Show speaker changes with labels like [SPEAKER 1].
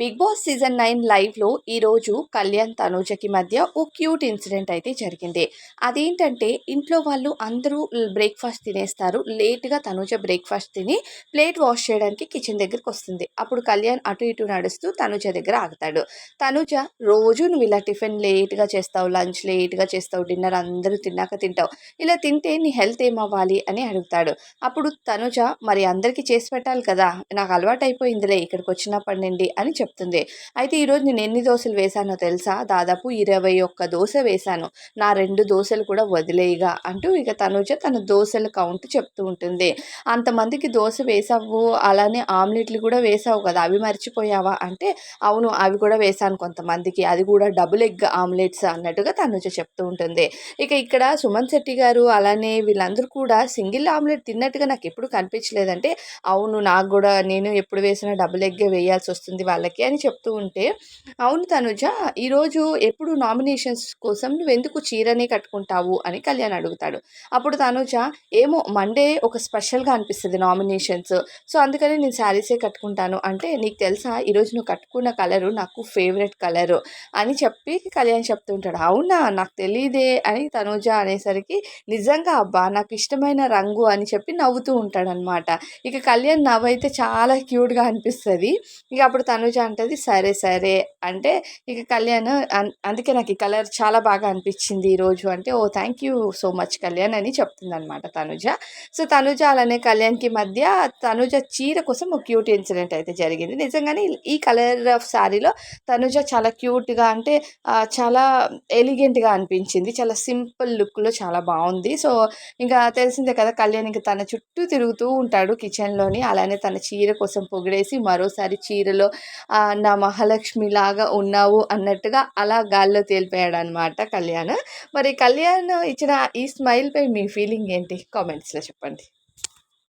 [SPEAKER 1] Big boss season nine లైవ్లో ఈరోజు కళ్యాణ్ తనూజకి మధ్య ఓ క్యూట్ ఇన్సిడెంట్ అయితే జరిగింది. అదేంటంటే ఇంట్లో వాళ్ళు అందరూ బ్రేక్ఫాస్ట్ తినేస్తారు. లేట్గా తనూజ బ్రేక్ఫాస్ట్ తిని ప్లేట్ వాష్ చేయడానికి కిచెన్ దగ్గరికి వస్తుంది. అప్పుడు కళ్యాణ్ అటు ఇటు నడుస్తూ తనూజ దగ్గర ఆగుతాడు. తనూజ రోజు నువ్వు ఇలా టిఫిన్ లేట్గా చేస్తావు లంచ్ లేట్గా చేస్తావు డిన్నర్ అందరూ తిన్నాక తింటావు. ఇలా తింటే నీ హెల్త్ ఏమవ్వాలి? అని అడుగుతాడు. అప్పుడు తనుజ మరి అందరికీ చేసి పెట్టాలి కదా నాకు అలవాటు అయిపోయిందిలే ఇక్కడికి వచ్చినప్పటి నుండి అని చెప్తుంది. అయితే ఈరోజు నేను ఎన్ని దోశలు వేశానో తెలుసా? దాదాపు ఇరవై ఒక్క దోశ వేశాను. నా రెండు దోశలు కూడా వదిలేయగా అంటూ ఇక తనుజ తన దోశల కౌంట్ చెప్తూ ఉంటుంది. అంతమందికి దోశ వేసావు అలానే ఆమ్లెట్లు కూడా వేసావు కదా అవి మర్చిపోయావా? అంటే అవును అవి కూడా వేశాను కొంతమందికి. అది కూడా డబుల్ ఎగ్ ఆమ్లెట్స్ అన్నట్టుగా తనుజ చెప్తూ ఉంటుంది. ఇక ఇక్కడ సుమన్ శెట్టి గారు అలానే వీళ్ళందరూ కూడా సింగిల్ ఆమ్లెట్ తిన్నట్టుగా నాకు ఎప్పుడు కనిపించలేదంటే అవును నాకు కూడా నేను ఎప్పుడు వేసినా డబుల్ ఎగ్గే వేయాల్సి వస్తుంది వాళ్ళకి. అని చెప్తూ ఉంటే అవును తనుజ ఈరోజు ఎప్పుడు నామినేషన్స్ కోసం నువ్వు ఎందుకు చీరనే కట్టుకుంటావు? అని కళ్యాణ్ అడుగుతాడు. అప్పుడు తనుజ ఏమో మండే ఒక స్పెషల్గా అనిపిస్తుంది నామినేషన్స్. సో అందుకని నేను శారీసే కట్టుకుంటాను. అంటే నీకు తెలుసా ఈరోజు నువ్వు కట్టుకున్న కలరు నాకు ఫేవరెట్ కలరు అని చెప్పి కళ్యాణ్ చెప్తుంటాడు అవునా? నాకు తెలియదే అని తనుజ అనేసరికి నిజంగా అబ్బా నాకు ఇష్టమైన రంగు అని చెప్పి నవ్వుతూ ఉంటాడనమాట ఇక కళ్యాణ్ నవ్వైతే చాలా క్యూట్గా అనిపిస్తుంది. ఇక అప్పుడు తనుజ అంటది సరే సరే. అంటే ఇక కళ్యాణ్ అందుకే నాకు ఈ కలర్ చాలా బాగా అనిపించింది ఈరోజు అంటే ఓ thank you so much Kalyan అని చెప్తుంది అనమాట తనుజ. సో తనుజ అలానే కళ్యాణ్కి మధ్య తనుజ చీర కోసం ఒక క్యూట్ ఇన్సిడెంట్ అయితే జరిగింది. నిజంగానే ఈ కలర్ ఆఫ్ శారీలో తనుజ చాలా క్యూట్గా అంటే చాలా ఎలిగెంట్గా అనిపించింది. చాలా సింపుల్ లుక్లో చాలా బాగుంది. సో ఇంకా తెలిసిందే కదా కళ్యాణ్ ఇంకా తన చుట్టూ తిరుగుతూ ఉంటాడు కిచెన్లోని. అలానే తన చీర కోసం పొగిడేసి మరోసారి చీరలో నా మహాలక్ష్మి లాగా ఉన్నావు అన్నట్టుగా అలా గాల్లో తేలిపోయాడు అనమాట కళ్యాణ్. మరి కళ్యాణ్ ఇచ్చిన ఈ స్మైల్పై మీ ఫీలింగ్ ఏంటి? కామెంట్స్లో చెప్పండి.